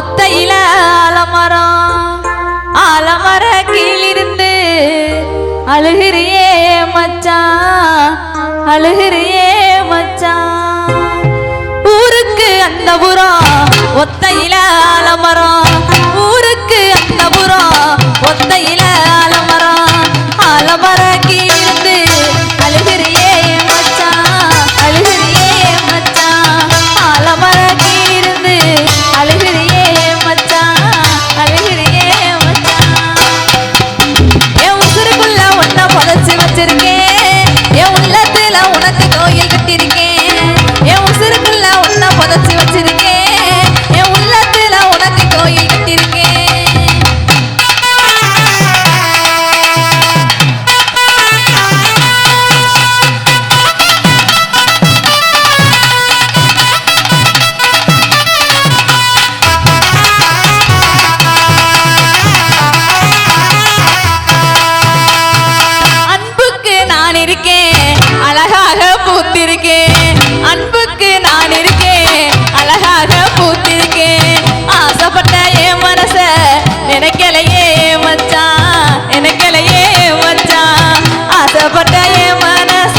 ஒத்தையில ஆலமரம் ஆலமர கீழிருந்து அழுகிறியே மச்சான் அழுகிறியே மச்சான் ஊருக்கு அந்த புறம் ஒத்தையில ஆலமரம் ஊர் கோயில் பூத்திருக்கேன். அன்புக்கு நான் இருக்கேன். அழகாக பூத்திருக்கேன். ஆசைப்பட்ட என் மனச நினைக்கலையே மச்சான். நினைக்கலையே மச்சான். ஆசைப்பட்ட என் மனச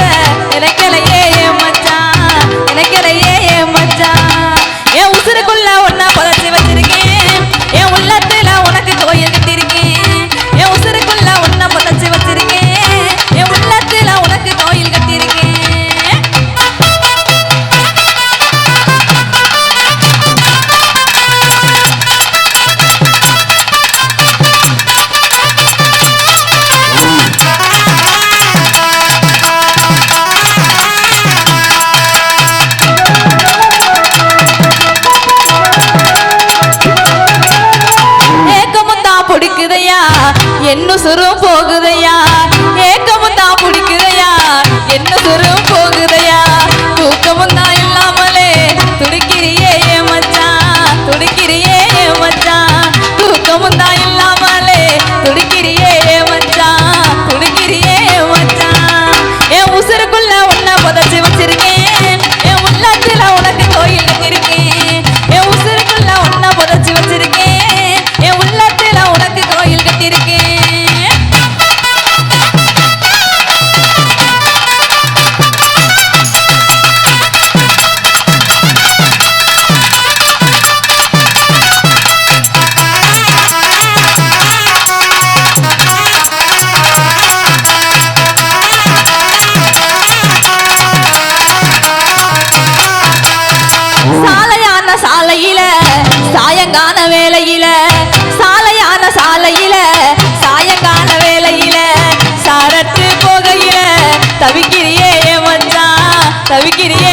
நினைக்கலையே மச்சான். நினைக்கலையே மச்சான். என் உசுருக்குள்ள ஒன்னா புதைச்சி வச்சிருக்கேன். என் உள்ளத்துல உனக்கு கோயில் போகுதையா? என்ன சுரம் போகுதையா? ஏ வேலையில சாலையான சாலையில சாயங்கால வேலையில சாரட்டு போகையில தவிக்கிறியே மச்சா தவிக்கிறியே